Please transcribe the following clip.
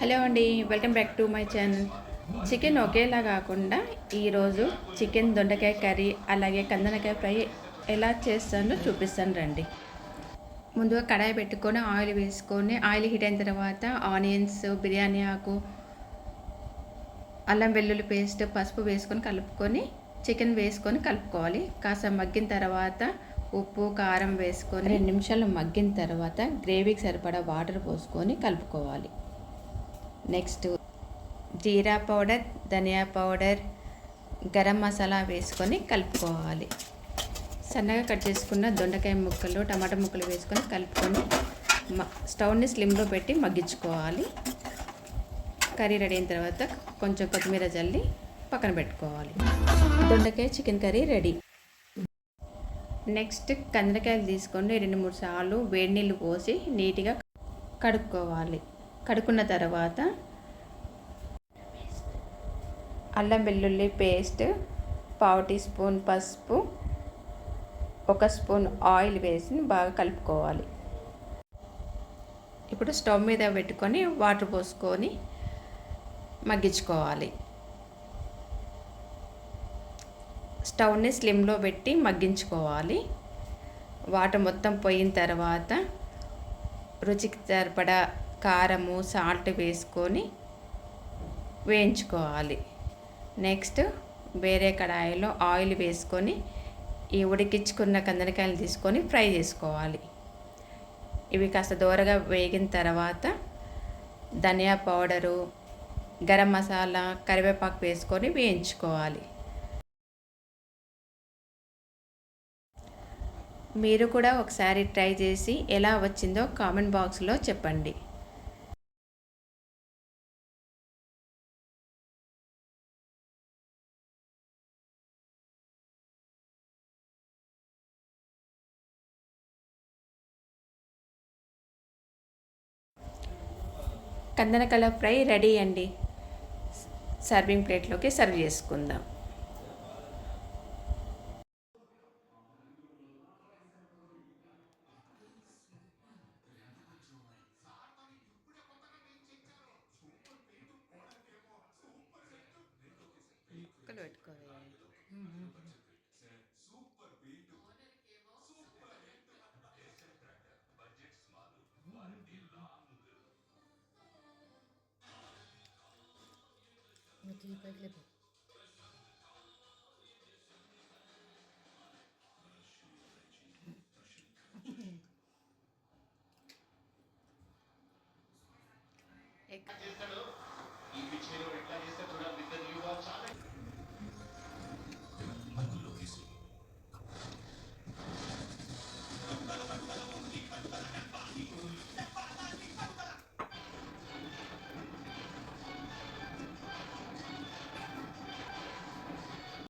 Hello అండి welcome back to my channel. Chicken ఒకేలా కాకుండా ఈరోజు చికెన్ దొండకాయ కర్రీ అలాగే కందనకాయ ఫ్రై ఎలా చేస్తానో చూపిస్తాను రండి. ముందుగా కడాయి పెట్టుకొని ఆయిల్ వేసుకొని ఆయిల్ హీట్ అయిన తర్వాత ఆనియన్స్ బిర్యానీ ఆకు అల్లం వెల్లుల్లి పేస్ట్ పసుపు వేసుకొని కలుపుకొని చికెన్ వేసుకొని కలుపుకోవాలి. కాస్త మగ్గిన తర్వాత ఉప్పు కారం వేసుకొని రెండు నిమిషాలు మగ్గిన తర్వాత గ్రేవీకి సరిపడా వాటర్ పోసుకొని కలుపుకోవాలి. నెక్స్ట్ జీరా పౌడర్ ధనియా పౌడర్ గరం మసాలా వేసుకొని కలుపుకోవాలి. సన్నగా కట్ చేసుకున్న దొండకాయ ముక్కలు టమాటా ముక్కలు వేసుకొని కలుపుకొని స్టవ్ని స్లిమ్లో పెట్టి మగ్గించుకోవాలి. కర్రీ రెడీ అయిన తర్వాత కొంచెం కొత్తిమీర జల్లి పక్కన పెట్టుకోవాలి. దొండకాయ చికెన్ కర్రీ రెడీ. నెక్స్ట్ కందకాయలు తీసుకొని రెండు మూడు సార్లు వేడి నీళ్ళు పోసి నీట్గా కడుక్కోవాలి. కడుక్కున్న తర్వాత అల్లం వెల్లుల్లి పేస్ట్ పావు టీ స్పూన్ పసుపు ఒక స్పూన్ ఆయిల్ వేసి బాగా కలుపుకోవాలి. ఇప్పుడు స్టవ్ మీద పెట్టుకొని వాటర్ పోసుకొని మగ్గించుకోవాలి. స్టవ్ని స్లిమ్లో పెట్టి మగ్గించుకోవాలి. వాటర్ మొత్తం పోయిన తర్వాత రుచికి సరిపడా కారము సాల్ట్ వేసుకొని వేయించుకోవాలి. నెక్స్ట్ వేరే కడాయిలో ఆయిల్ వేసుకొని ఈ ఉడికించుకున్న కందనకాయలు తీసుకొని ఫ్రై చేసుకోవాలి. ఇవి కాస్త దూరగా వేగిన తర్వాత ధనియా పౌడరు గరం మసాలా కరివేపాకు వేసుకొని వేయించుకోవాలి. మీరు కూడా ఒకసారి ట్రై చేసి ఎలా వచ్చిందో కామెంట్ బాక్స్లో చెప్పండి. కందనకల ఫ్రై రెడీ అండి. సర్వింగ్ ప్లేట్లోకి సర్వ్ చేసుకుందాం. పెట్టుకోవాలి Дмитрий Поглебов. Ek.